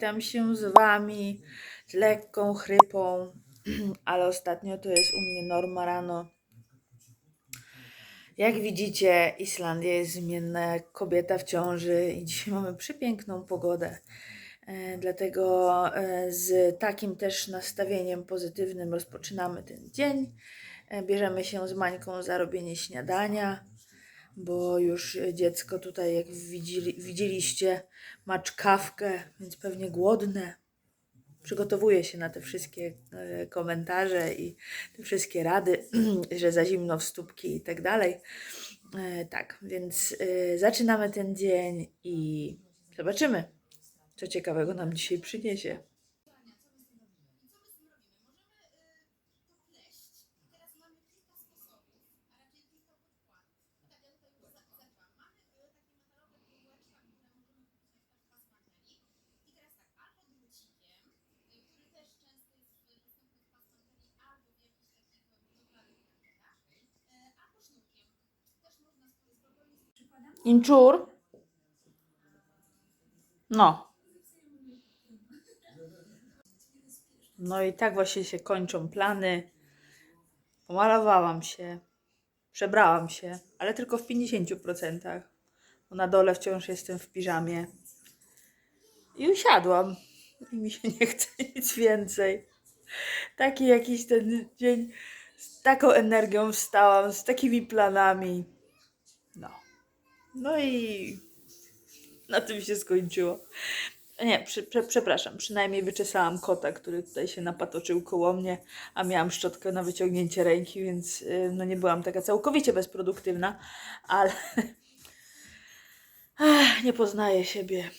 Witam się z Wami z lekką chrypą, ale ostatnio to jest u mnie norma rano. Jak widzicie, Islandia jest zmienna kobieta w ciąży i dzisiaj mamy przepiękną pogodę. E, Dlatego e, z takim też nastawieniem pozytywnym rozpoczynamy ten dzień. E, Bierzemy się z Mańką za robienie śniadania, bo już dziecko tutaj, jak widzieli, widzieliście, ma czkawkę, więc pewnie głodne. Przygotowuje się na te wszystkie e, komentarze i te wszystkie rady, że za zimno w stópki i tak dalej. E, Tak, więc e, zaczynamy ten dzień i zobaczymy, co ciekawego nam dzisiaj przyniesie. Inczur? No. No i tak właśnie się kończą plany. Pomalowałam się, przebrałam się, ale tylko w 50%. Bo na dole wciąż jestem w piżamie. I usiadłam. I mi się nie chce nic więcej. Taki jakiś ten dzień. Z taką energią wstałam, z takimi planami. No. I na tym się skończyło. Nie, przy, prze, przepraszam, przynajmniej wyczesałam kota, który tutaj się napatoczył koło mnie, a miałam szczotkę na wyciągnięcie ręki, więc y, no nie byłam taka całkowicie bezproduktywna, ale Ach, nie poznaję siebie.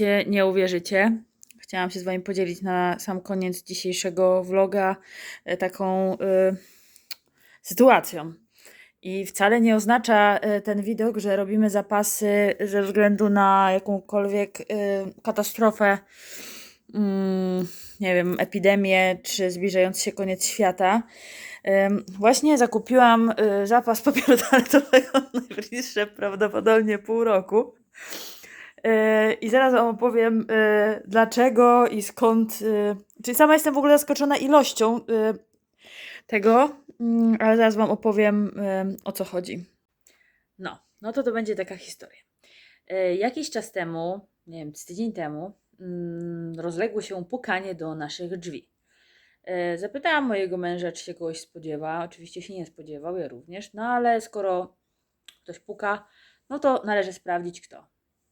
Słuchajcie, nie uwierzycie. Chciałam się z Wami podzielić na sam koniec dzisiejszego vloga e, taką e, sytuacją. I wcale nie oznacza e, ten widok, że robimy zapasy ze względu na jakąkolwiek e, katastrofę, mm, nie wiem, epidemię czy zbliżający się koniec świata. Właśnie zakupiłam zapas papieru toaletowego na najbliższe prawdopodobnie pół roku. E, I zaraz Wam opowiem e, dlaczego i skąd. e, Czyli sama jestem w ogóle zaskoczona ilością tego, mm, ale zaraz Wam opowiem em, o co chodzi. No, no to to będzie taka historia. Jakiś czas temu, nie wiem, z tydzień temu, mm, rozległo się pukanie do naszych drzwi. Zapytałam mojego męża, czy się kogoś spodziewa. Oczywiście się nie spodziewał, ja również, no ale skoro ktoś puka, no to należy sprawdzić kto.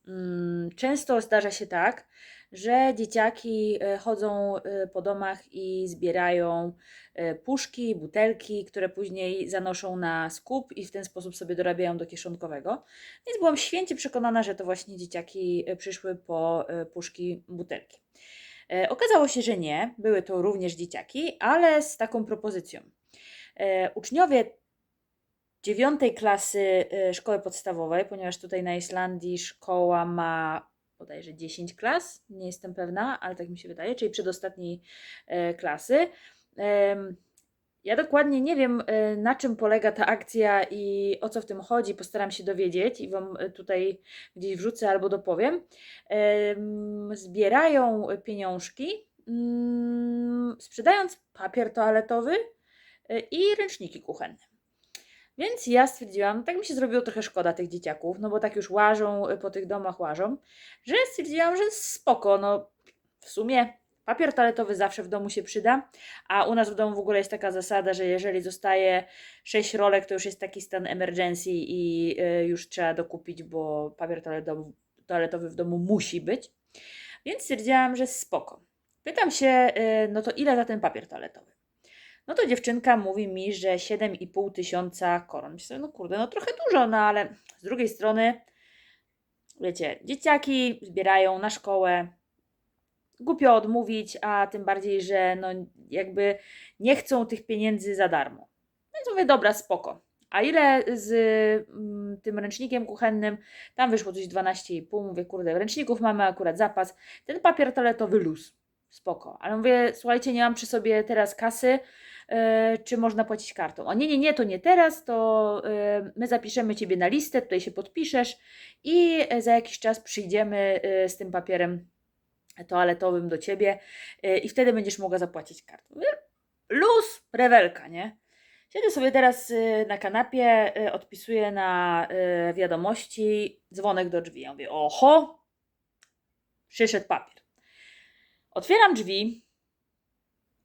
Mm, Często zdarza się tak, że dzieciaki e, chodzą e, po domach i zbierają e, puszki, butelki, które później zanoszą na skup i w ten sposób sobie dorabiają do kieszonkowego. Więc byłam święcie przekonana, że to właśnie dzieciaki przyszły po puszki, butelki. Okazało się, że nie, były to również dzieciaki, ale z taką propozycją. Uczniowie dziewiątej klasy e, szkoły podstawowej, ponieważ tutaj na Islandii szkoła ma bodajże 10 klas, nie jestem pewna, ale tak mi się wydaje, czyli przedostatniej e, klasy. Ja dokładnie nie wiem, e, na czym polega ta akcja i o co w tym chodzi. Postaram się dowiedzieć i Wam tutaj gdzieś wrzucę albo dopowiem. Em, Zbierają pieniążki, mm, sprzedając papier toaletowy i ręczniki kuchenne. Więc ja stwierdziłam, tak mi się zrobiło trochę szkoda tych dzieciaków, no bo tak już łażą, y, po tych domach łażą, że stwierdziłam, że spoko, no w sumie papier toaletowy zawsze w domu się przyda, a u nas w domu w ogóle jest taka zasada, że jeżeli zostaje 6 rolek, to już jest taki stan emergency i y, już trzeba dokupić, bo papier toaletowy, toaletowy w domu musi być. Więc stwierdziłam, że spoko. Pytam się, y, no to ile za ten papier toaletowy? No to dziewczynka mówi mi, że 7,5 tysiąca koron. Myślę, no kurde, no trochę dużo, no ale z drugiej strony, wiecie, dzieciaki zbierają na szkołę. Głupio odmówić, a tym bardziej, że no jakby nie chcą tych pieniędzy za darmo. Więc mówię, dobra, spoko. A ile z mm, tym ręcznikiem kuchennym? Tam wyszło coś 12,5. Mówię, kurde, ręczników mamy akurat zapas. Ten papier toaletowy luz. Spoko. Ale mówię, słuchajcie, nie mam przy sobie teraz kasy, czy można płacić kartą? O nie, nie, nie, to nie teraz, to e, my zapiszemy Ciebie na listę, tutaj się podpiszesz i e, za jakiś czas przyjdziemy e, z tym papierem toaletowym do Ciebie e, i wtedy będziesz mogła zapłacić kartą. Luz, rewelka, nie? Siedzę sobie teraz e, na kanapie, e, odpisuję na e, wiadomości, dzwonek do drzwi. Ja mówię, oho, przyszedł papier. Otwieram drzwi,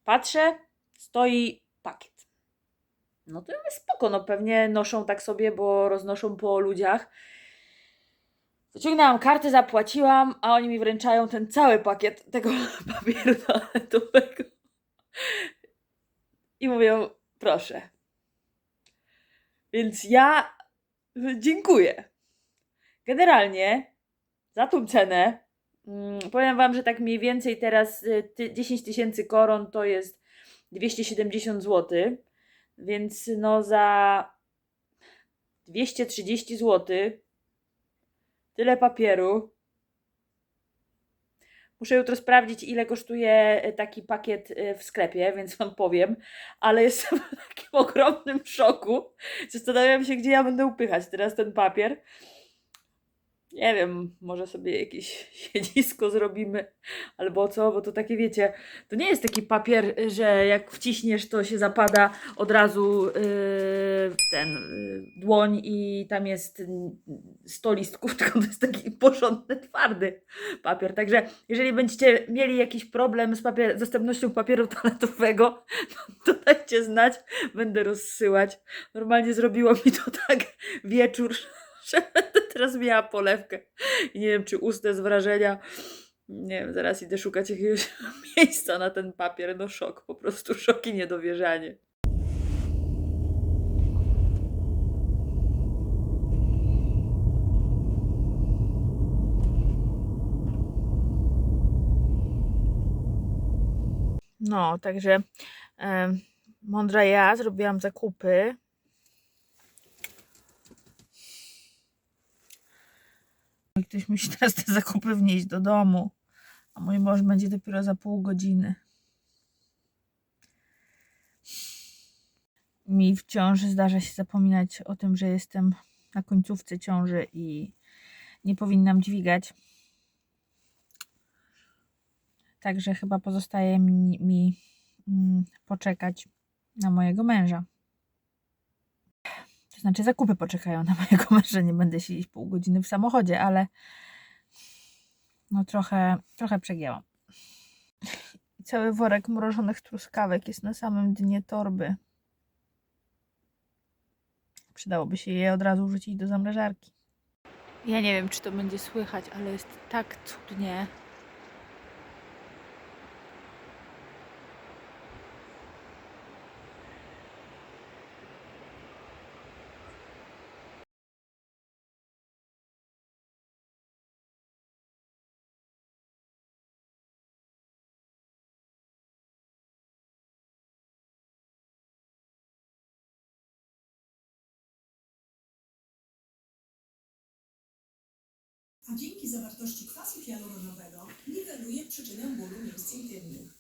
patrzę, stoi pakiet. No to jest spoko, no pewnie noszą tak sobie, bo roznoszą po ludziach. Wyciągnęłam kartę, zapłaciłam, a oni mi wręczają ten cały pakiet tego papieru toaletowego. I mówią, proszę. Więc ja dziękuję. Generalnie za tą cenę Mm, Powiem Wam, że tak mniej więcej teraz y, ty- 10 tysięcy koron to jest 270 zł, więc no za 230 zł tyle papieru. Muszę jutro sprawdzić, ile kosztuje y, taki pakiet y, w sklepie, więc Wam powiem, ale jestem w takim ogromnym szoku. Zastanawiam się, gdzie ja będę upychać teraz ten papier. Nie wiem, może sobie jakieś siedzisko zrobimy albo co, bo to takie wiecie, to nie jest taki papier, że jak wciśniesz, to się zapada od razu yy, ten yy, dłoń i tam jest yy, 100 listków, tylko to jest taki porządny, twardy papier. Także jeżeli będziecie mieli jakiś problem z papier, dostępnością papieru toaletowego, to dajcie znać, będę rozsyłać. Normalnie zrobiło mi to tak wieczór, że będę teraz miała polewkę. I nie wiem, czy ustę z wrażenia. Nie wiem, zaraz idę szukać jakiegoś miejsca na ten papier. No szok, po prostu szok i niedowierzanie. No, także e, mądra ja zrobiłam zakupy I Ktoś musi teraz te zakupy wnieść do domu, a mój mąż będzie dopiero za pół godziny. Mi w ciąży zdarza się zapominać o tym, że jestem na końcówce ciąży i nie powinnam dźwigać. Także chyba pozostaje mi, mi mm, poczekać na mojego męża. Znaczy, zakupy poczekają na mojego męża. Nie będę siedzieć pół godziny w samochodzie, ale no trochę, trochę przegięłam. Cały worek mrożonych truskawek jest na samym dnie torby. Przydałoby się je od razu wrzucić do zamrażarki. Ja nie wiem, czy to będzie słychać, ale jest tak cudnie. Dzięki zawartości kwasu hialuronowego niweluje przyczynę bólu miejsc intymnych.